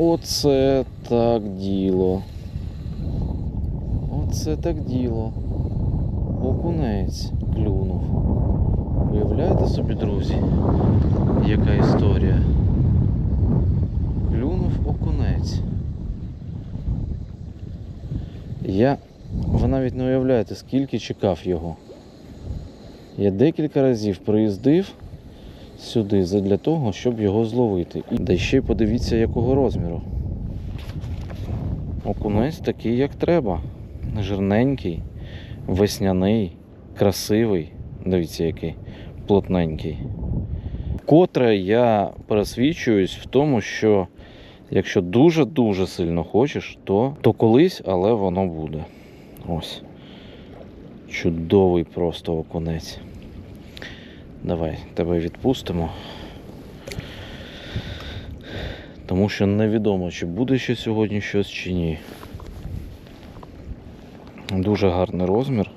Оце так діло. Оце так діло. Окунець клюнув. Уявляєте собі, друзі, яка історія? Клюнув окунець. Я. Ви навіть не уявляєте, скільки чекав його. Я декілька разів приїздив сюди для того, щоб його зловити. Да ще й подивіться, якого розміру. Окунець такий, як треба. Жирненький, весняний, красивий. Дивіться, який плотненький. Котре я пересвідчуюсь в тому, що якщо дуже-дуже сильно хочеш, то, то колись, але воно буде. Ось. Чудовий просто окунець. Давай тебе відпустимо. Тому що невідомо, чи буде ще сьогодні щось чи ні. Дуже гарний розмір.